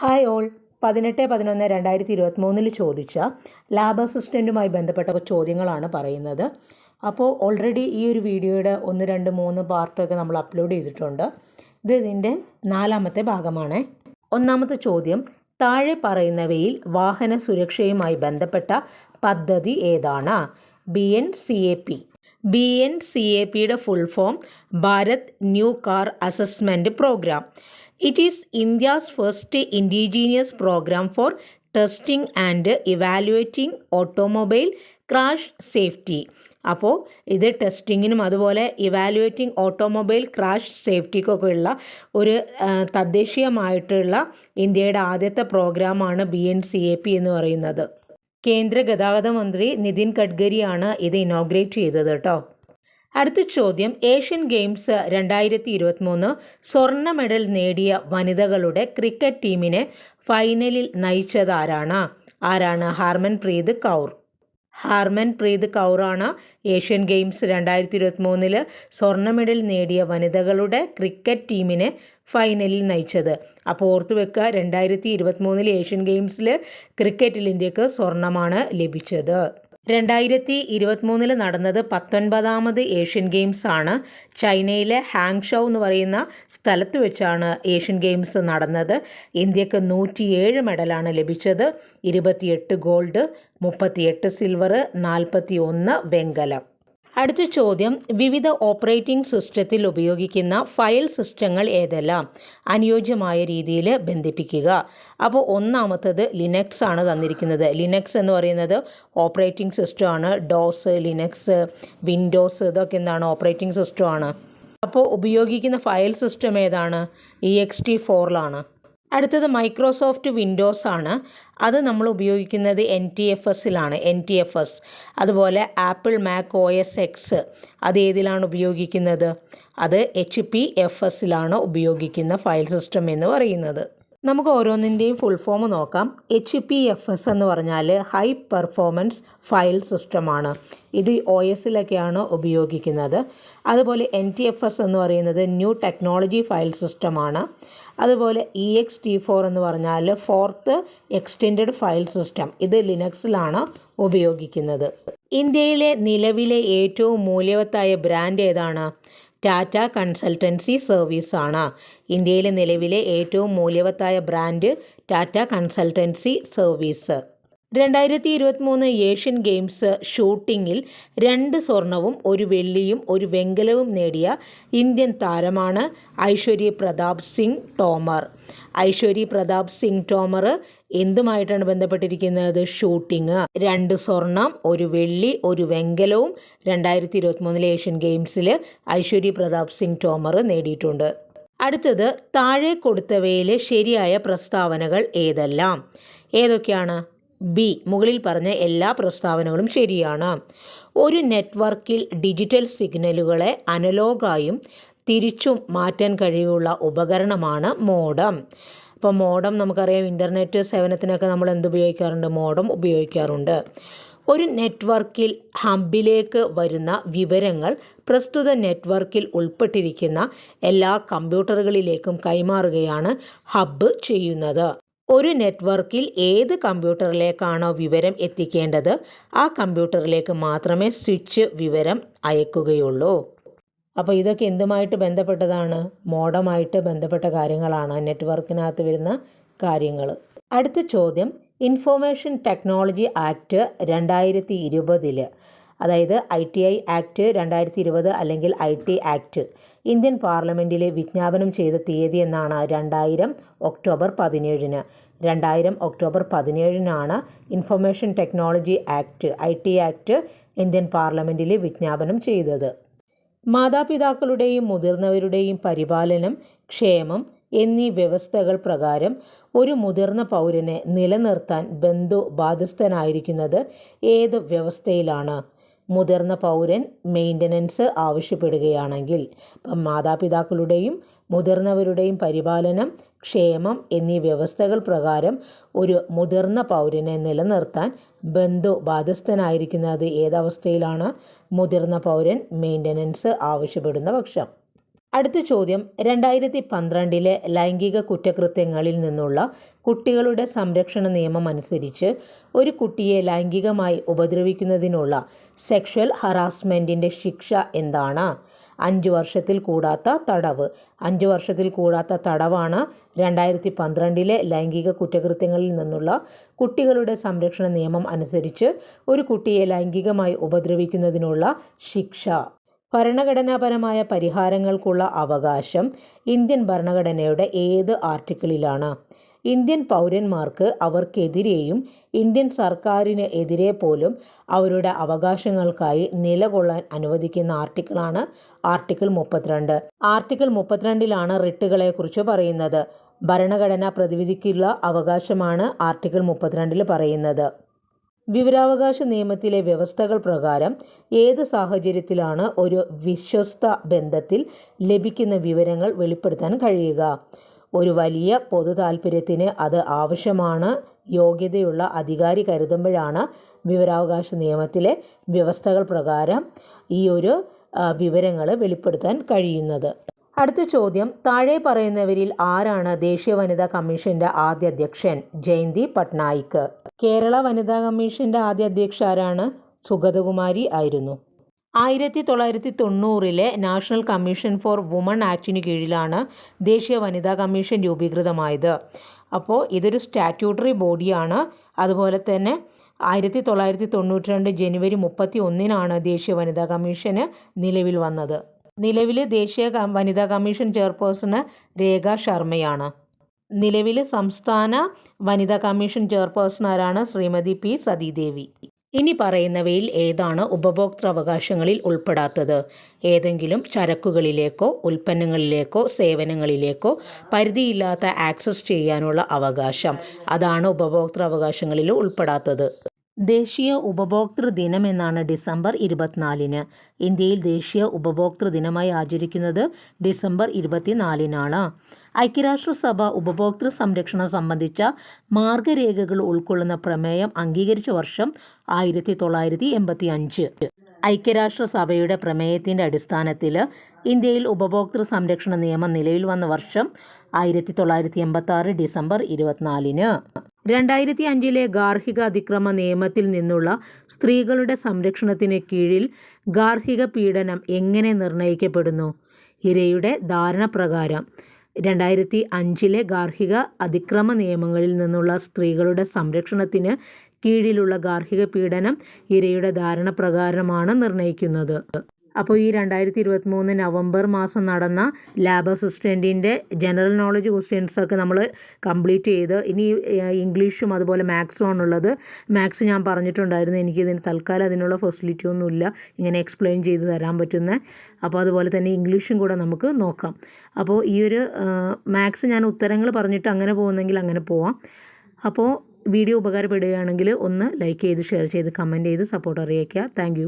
Hi all. പതിനെട്ട് പതിനൊന്ന് രണ്ടായിരത്തി ഇരുപത്തിമൂന്നിൽ ചോദിച്ച ലാബ് അസിസ്റ്റന്റുമായി ബന്ധപ്പെട്ട ചോദ്യങ്ങളാണ് പറയുന്നത്. അപ്പോൾ ഓൾറെഡി ഈ ഒരു വീഡിയോയുടെ ഒന്ന് രണ്ട് മൂന്ന് പാർട്ടൊക്കെ നമ്മൾ അപ്ലോഡ് ചെയ്തിട്ടുണ്ട്. ഇത് ഇതിന്റെ നാലാമത്തെ ഭാഗമാണ്. ഒന്നാമത്തെ ചോദ്യം താഴെ പറയുന്നവയിൽ വാഹന സുരക്ഷയുമായി ബന്ധപ്പെട്ട പദ്ധതി ഏതാണ്? B N C A P. B N C A പിയുടെ full form Bharat new car assessment programme. It is India's first indigenous programme for testing and evaluating automobile crash safety അപ്പോൾ ഇത് ടെസ്റ്റിങ്ങിനും അതുപോലെ ഇവാലുവേറ്റിംഗ് ഓട്ടോമൊബൈൽ ക്രാഷ് സേഫ്റ്റിക്കൊക്കെ ഉള്ള ഒരു തദ്ദേശീയമായിട്ടുള്ള ഇന്ത്യയുടെ ആദ്യത്തെ പ്രോഗ്രാമാണ് B N C A P എന്ന് പറയുന്നത്. കേന്ദ്ര ഗതാഗത മന്ത്രി നിതിൻ ഗഡ്കരിയാണ് ഇത് ഇനോഗ്രേറ്റ് ചെയ്തത് കേട്ടോ. അടുത്ത ചോദ്യം. ഏഷ്യൻ ഗെയിംസ് രണ്ടായിരത്തി ഇരുപത്തിമൂന്ന് സ്വർണ മെഡൽ നേടിയ വനിതകളുടെ ക്രിക്കറ്റ് ടീമിനെ ഫൈനലിൽ നയിച്ചത് ആരാണ്? ആരാണ് ഹാർമൻ പ്രീത് കൗർ. ഹാർമൻ പ്രീത് കൗറാണ് ഏഷ്യൻ ഗെയിംസ് രണ്ടായിരത്തി ഇരുപത്തി മൂന്നിൽ സ്വർണ മെഡൽ നേടിയ വനിതകളുടെ ക്രിക്കറ്റ് ടീമിനെ ഫൈനലിൽ നയിച്ചത്. അപ്പോൾ ഓർത്തു വെക്കുക രണ്ടായിരത്തി ഇരുപത്തി മൂന്നിൽ ഏഷ്യൻ ഗെയിംസിൽ ക്രിക്കറ്റിൽ ഇന്ത്യയ്ക്ക് സ്വർണമാണ് ലഭിച്ചത്. രണ്ടായിരത്തി ഇരുപത്തിമൂന്നിൽ നടന്നത് പത്തൊൻപതാമത് ഏഷ്യൻ ഗെയിംസ് ആണ് ചൈനയിലെ ഹാങ്ഷൗ എന്ന് പറയുന്ന സ്ഥലത്ത് വെച്ചാണ് ഏഷ്യൻ ഗെയിംസ് നടന്നത്. ഇന്ത്യയ്ക്ക് നൂറ്റിയേഴ് മെഡലാണ് ലഭിച്ചത്. ഇരുപത്തിയെട്ട് ഗോൾഡ് മുപ്പത്തിയെട്ട് സിൽവർ നാൽപ്പത്തി ഒന്ന് വെങ്കലം. അടുത്ത ചോദ്യം വിവിധ ഓപ്പറേറ്റിംഗ് സിസ്റ്റത്തിൽ ഉപയോഗിക്കുന്ന ഫയൽ സിസ്റ്റങ്ങൾ ഏതെല്ലാം? അനുയോജ്യമായ രീതിയിൽ ബന്ധിപ്പിക്കുക. അപ്പോൾ ഒന്നാമത്തത് ലിനക്സ് ആണ് തന്നിരിക്കുന്നത്. ലിനക്സ് എന്ന് പറയുന്നത് ഓപ്പറേറ്റിംഗ് സിസ്റ്റമാണ്. ഡോസ് ലിനക്സ് വിൻഡോസ് ഇതൊക്കെ എന്താണ്? ഓപ്പറേറ്റിംഗ് സിസ്റ്റമാണ്. അപ്പോൾ ഉപയോഗിക്കുന്ന ഫയൽ സിസ്റ്റം ഏതാണ്? ഇ എക്സ് ടി ഫോറിലാണ്. അടുത്തത് മൈക്രോസോഫ്റ്റ് വിൻഡോസ് ആണ്. അത് നമ്മൾ ഉപയോഗിക്കുന്നത് എൻ ടി എഫ് എസിലാണ് എൻ ടി എഫ് എസ് അതുപോലെ Apple Mac O S X അത് ഏതിലാണ് ഉപയോഗിക്കുന്നത്? അത് എച്ച് പി എഫ് എസിലാണ് ഉപയോഗിക്കുന്ന ഫയൽ സിസ്റ്റം എന്ന് പറയുന്നത്. നമുക്ക് ഓരോന്നിന്റെയും ഫുൾ ഫോം നോക്കാം. എച്ച് പി എഫ് എസ് എന്ന് പറഞ്ഞാൽ ഹൈ പെർഫോമൻസ് ഫയൽ സിസ്റ്റമാണ് ഇത് ഒ എസിലൊക്കെയാണ് ഉപയോഗിക്കുന്നത്. അതുപോലെ എൻ ടി എഫ് എസ് എന്ന് പറയുന്നത് ന്യൂ ടെക്നോളജി ഫയൽ സിസ്റ്റമാണ് അതുപോലെ ഇ എക്സ് ടി ഫോർ എന്ന് പറഞ്ഞാൽ ഫോർത്ത് എക്സ്റ്റെൻഡ് ഫയൽ സിസ്റ്റം ഇത് ലിനക്സിലാണ് ഉപയോഗിക്കുന്നത്. ഇന്ത്യയിലെ നിലവിലെ ഏറ്റവും മൂല്യവത്തായ ബ്രാൻഡ് ഏതാണ്? ടാറ്റ കൺസൾട്ടൻസി സർവീസ് ആണ് ഇന്ത്യയിലെ നിലവിലെ ഏറ്റവും മൂല്യവത്തായ ബ്രാൻഡ് ടാറ്റ കൺസൾട്ടൻസി സർവീസ്. രണ്ടായിരത്തി ഇരുപത്തി മൂന്ന് ഏഷ്യൻ ഗെയിംസ് ഷൂട്ടിങ്ങിൽ രണ്ട് സ്വർണവും ഒരു വെള്ളിയും ഒരു വെങ്കലവും നേടിയ ഇന്ത്യൻ താരമാണ് ഐശ്വര്യ പ്രതാപ് സിംഗ് ടോമർ. ഐശ്വര്യ പ്രതാപ് സിംഗ് ടോമർ എന്തുമായിട്ടാണ് ബന്ധപ്പെട്ടിരിക്കുന്നത്? ഷൂട്ടിങ് രണ്ട് സ്വർണം ഒരു വെള്ളി ഒരു വെങ്കലവും രണ്ടായിരത്തി ഇരുപത്തി മൂന്നിലെ ഏഷ്യൻ ഗെയിംസിൽ ഐശ്വര്യ പ്രതാപ് സിംഗ് ടോമർ നേടിയിട്ടുണ്ട്. അടുത്തത് താഴെ കൊടുത്തവയിൽ ശരിയായ പ്രസ്താവനകൾ ഏതെല്ലാം? ഏതൊക്കെയാണ്? ബി മുകളിൽ പറഞ്ഞ എല്ലാ പ്രസ്താവനകളും ശരിയാണ്. ഒരു നെറ്റ്വർക്കിൽ ഡിജിറ്റൽ സിഗ്നലുകളെ അനലോഗായും തിരിച്ചും മാറ്റാൻ കഴിവുള്ള ഉപകരണമാണ് മോഡം. അപ്പോൾ മോഡം നമുക്കറിയാം ഇന്റർനെറ്റ് സേവനത്തിനൊക്കെ നമ്മൾ എന്ത് ഉപയോഗിക്കാറുണ്ട്? മോഡം ഉപയോഗിക്കാറുണ്ട്. ഒരു നെറ്റ്വർക്കിൽ ഹബിലേക്ക് വരുന്ന വിവരങ്ങൾ പ്രസ്തുത നെറ്റ്വർക്കിൽ ഉൾപ്പെട്ടിരിക്കുന്ന എല്ലാ കമ്പ്യൂട്ടറുകളിലേക്കും കൈമാറുകയാണ് ഹബ്ബ് ചെയ്യുന്നത്. ഒരു നെറ്റ്വർക്കിൽ ഏത് കമ്പ്യൂട്ടറിലേക്കാണോ വിവരം എത്തിക്കേണ്ടത് ആ കമ്പ്യൂട്ടറിലേക്ക് മാത്രമേ സ്വിച്ച് വിവരം അയക്കുകയുള്ളൂ. അപ്പോൾ ഇതൊക്കെ എന്തുമായിട്ട് ബന്ധപ്പെട്ടതാണ്? മോഡമായിട്ട് ബന്ധപ്പെട്ട കാര്യങ്ങളാണ് നെറ്റ്വർക്കിനകത്ത് വരുന്ന കാര്യങ്ങൾ. അടുത്ത ചോദ്യം ഇൻഫോർമേഷൻ ടെക്നോളജി ആക്ട് രണ്ടായിരത്തി ഇരുപതിൽ അതായത് ഐ ടി ഐ ആക്ട് രണ്ടായിരത്തി ഇരുപത് അല്ലെങ്കിൽ ഐ ടി ആക്ട് ഇന്ത്യൻ പാർലമെന്റിൽ വിജ്ഞാപനം ചെയ്ത തീയതി എന്നാണ് രണ്ടായിരം ഒക്ടോബർ പതിനേഴിന്. രണ്ടായിരം October പതിനേഴിനാണ് information technology act I T act Indian പാർലമെന്റിൽ വിജ്ഞാപനം ചെയ്തത്. മാതാപിതാക്കളുടെയും മുതിർന്നവരുടെയും പരിപാലനം ക്ഷേമം എന്നീ വ്യവസ്ഥകൾ പ്രകാരം ഒരു മുതിർന്ന പൗരനെ നിലനിർത്താൻ ബന്ധു ബാധ്യസ്ഥനായിരിക്കുന്നത് ഏത് വ്യവസ്ഥയിലാണ്? മുതിർന്ന പൗരൻ മെയിന്റനൻസ് ആവശ്യപ്പെടുകയാണെങ്കിൽ അപ്പം മാതാപിതാക്കളുടെയും മുതിർന്നവരുടെയും പരിപാലനം ക്ഷേമം എന്നീ വ്യവസ്ഥകൾ പ്രകാരം ഒരു മുതിർന്ന പൗരനെ നിലനിർത്താൻ ബന്ധു ബാധ്യസ്ഥനായിരിക്കുന്നത് ഏതവസ്ഥയിലാണ്? മുതിർന്ന പൗരൻ മെയിന്റനൻസ് ആവശ്യപ്പെടുന്ന പക്ഷം. അടുത്ത ചോദ്യം. രണ്ടായിരത്തി പന്ത്രണ്ടിലെ ലൈംഗിക കുറ്റകൃത്യങ്ങളിൽ നിന്നുള്ള കുട്ടികളുടെ സംരക്ഷണ നിയമം അനുസരിച്ച് ഒരു കുട്ടിയെ ലൈംഗികമായി ഉപദ്രവിക്കുന്നതിനുള്ള സെക്ഷൽ ഹറാസ്മെന്റിന്റെ ശിക്ഷ എന്താണ്? അഞ്ച് വർഷത്തിൽ കൂടാത്ത തടവ്. അഞ്ച് വർഷത്തിൽ കൂടാത്ത തടവാണ് രണ്ടായിരത്തി പന്ത്രണ്ടിലെ ലൈംഗിക കുറ്റകൃത്യങ്ങളിൽ നിന്നുള്ള കുട്ടികളുടെ സംരക്ഷണ നിയമം അനുസരിച്ച് ഒരു കുട്ടിയെ ലൈംഗികമായി ഉപദ്രവിക്കുന്നതിനുള്ള ശിക്ഷ. ഭരണഘടനാപരമായ പരിഹാരങ്ങൾക്കുള്ള അവകാശം ഇന്ത്യൻ ഭരണഘടനയുടെ ഏത് ആർട്ടിക്കിളിലാണ്. ഇന്ത്യൻ പൗരന്മാർക്ക് അവർക്കെതിരെയും ഇന്ത്യൻ സർക്കാരിന് എതിരെ പോലും അവരുടെ അവകാശങ്ങൾക്കായി നിലകൊള്ളാൻ അനുവദിക്കുന്ന ആർട്ടിക്കിളാണ് ആർട്ടിക്കിൾ മുപ്പത്തിരണ്ട്. ആർട്ടിക്കിൾ മുപ്പത്തിരണ്ടിലാണ് റിട്ടുകളെക്കുറിച്ച് പറയുന്നത്. ഭരണഘടനാ പ്രതിവിധിക്കുള്ള അവകാശമാണ് ആർട്ടിക്കിൾ മുപ്പത്തിരണ്ടിൽ പറയുന്നത്. വിവരാവകാശ നിയമത്തിലെ വ്യവസ്ഥകൾ പ്രകാരം ഏത് സാഹചര്യത്തിലാണ് ഒരു വിശ്വസ്ത ബന്ധത്തിൽ ലഭിക്കുന്ന വിവരങ്ങൾ വെളിപ്പെടുത്താൻ കഴിയുക? ഒരു വലിയ പൊതു താല്പര്യത്തിന് അത് ആവശ്യമാണ് യോഗ്യതയുള്ള അധികാരി കരുതുമ്പോഴാണ് വിവരാവകാശ നിയമത്തിലെ വ്യവസ്ഥകൾ പ്രകാരം ഈ ഒരു വിവരങ്ങൾ വെളിപ്പെടുത്താൻ കഴിയുന്നത്. അടുത്ത ചോദ്യം താഴെ പറയുന്നവരിൽ ആരാണ് ദേശീയ വനിതാ കമ്മീഷന്റെ ആദ്യ അധ്യക്ഷൻ? ജയന്തി പട്നായിക്. കേരള വനിതാ കമ്മീഷന്റെ ആദ്യ അധ്യക്ഷ ആരാണ് സുഗതകുമാരി ആയിരുന്നു. ആയിരത്തി തൊള്ളായിരത്തി തൊണ്ണൂറിലെ നാഷണൽ കമ്മീഷൻ ഫോർ വുമൺ ആക്ടിന് കീഴിലാണ് ദേശീയ വനിതാ കമ്മീഷൻ രൂപീകൃതമായത്. അപ്പോൾ ഇതൊരു സ്റ്റാറ്റ്യൂട്ടറി ബോഡിയാണ്. അതുപോലെ തന്നെ ആയിരത്തി തൊള്ളായിരത്തി തൊണ്ണൂറ്റി രണ്ട് ജനുവരി മുപ്പത്തി ഒന്നിനാണ് ദേശീയ വനിതാ കമ്മീഷന് നിലവിൽ വന്നത്. നിലവിൽ ദേശീയ വനിതാ കമ്മീഷൻ ചെയർപേഴ്സണ് രേഖ ശർമ്മയാണ്. നിലവിൽ സംസ്ഥാന വനിതാ കമ്മീഷൻ ചെയർപേഴ്സൺ ആരാണ് ശ്രീമതി പി സതീദേവി. ഇനി പറയുന്നവയിൽ ഏതാണ് ഉപഭോക്തൃ ഉൾപ്പെടാത്തത്? ഏതെങ്കിലും ചരക്കുകളിലേക്കോ ഉൽപ്പന്നങ്ങളിലേക്കോ സേവനങ്ങളിലേക്കോ പരിധിയില്ലാത്ത ആക്സസ് ചെയ്യാനുള്ള അവകാശം. അതാണ് ഉപഭോക്തൃ അവകാശങ്ങളിൽ ഉൾപ്പെടാത്തത്. ദേശീയ ഉപഭോക്തൃ ദിനം എന്നാണ് ഡിസംബർ ഇരുപത്തിനാലിന്. ഇന്ത്യയിൽ ദേശീയ ഉപഭോക്തൃ ദിനമായി ആചരിക്കുന്നത് ഡിസംബർ ഇരുപത്തിനാലിനാണ്. ഐക്യരാഷ്ട്രസഭ ഉപഭോക്തൃ സംരക്ഷണം സംബന്ധിച്ച മാർഗരേഖകൾ ഉൾക്കൊള്ളുന്ന പ്രമേയം അംഗീകരിച്ച വർഷം ആയിരത്തി തൊള്ളായിരത്തി എൺപത്തി അഞ്ച് ഐക്യരാഷ്ട്രസഭയുടെ പ്രമേയത്തിന്റെ അടിസ്ഥാനത്തിൽ ഇന്ത്യയിൽ ഉപഭോക്തൃ സംരക്ഷണ നിയമം നിലവിൽ വന്ന വർഷം ആയിരത്തി തൊള്ളായിരത്തി എൺപത്തി ആറ് ഡിസംബർ ഇരുപത്തിനാലിന്. രണ്ടായിരത്തി അഞ്ചിലെ ഗാർഹിക അതിക്രമ നിയമത്തിൽ നിന്നുള്ള സ്ത്രീകളുടെ സംരക്ഷണത്തിന് കീഴിൽ ഗാർഹിക പീഡനം എങ്ങനെ നിർണയിക്കപ്പെടുന്നു ഇരയുടെ ധാരണ പ്രകാരം രണ്ടായിരത്തി അഞ്ചിലെ ഗാർഹിക അതിക്രമ നിയമങ്ങളിൽ നിന്നുള്ള സ്ത്രീകളുടെ സംരക്ഷണത്തിന് കീഴിലുള്ള ഗാർഹിക പീഡനം ഇരയുടെ ധാരണ പ്രകാരമാണ് നിർണയിക്കുന്നത് അപ്പോൾ ഈ രണ്ടായിരത്തി ഇരുപത്തി മൂന്ന് നവംബർ മാസം നടന്ന ലാബ് അസിസ്റ്റന്റിന്റെ ജനറൽ നോളജ് ക്വസ്റ്റ്യൻസൊക്കെ നമ്മൾ കംപ്ലീറ്റ് ചെയ്ത് ഇനി ഇംഗ്ലീഷും അതുപോലെ മാത്സും ആണുള്ളത്. മാത്സ് ഞാൻ പറഞ്ഞിട്ടുണ്ടായിരുന്നു എനിക്കിതിന് തൽക്കാലം അതിനുള്ള ഫെസിലിറ്റി ഒന്നുമില്ല ഇങ്ങനെ എക്സ്പ്ലെയിൻ ചെയ്ത് തരാൻ പറ്റുന്ന. അപ്പോൾ അതുപോലെ തന്നെ ഇംഗ്ലീഷും കൂടെ നമുക്ക് നോക്കാം. അപ്പോൾ ഈ ഒരു മാത്സ് ഞാൻ ഉത്തരങ്ങൾ പറഞ്ഞിട്ട് അങ്ങനെ പോകുന്നെങ്കിൽ അങ്ങനെ പോവാം. അപ്പോൾ വീഡിയോ ഉപകാരപ്പെടുകയാണെങ്കിൽ ഒന്ന് ലൈക്ക് ചെയ്ത് ഷെയർ ചെയ്ത് കമന്റ് ചെയ്ത് സപ്പോർട്ട് അറിയിക്കുക. താങ്ക്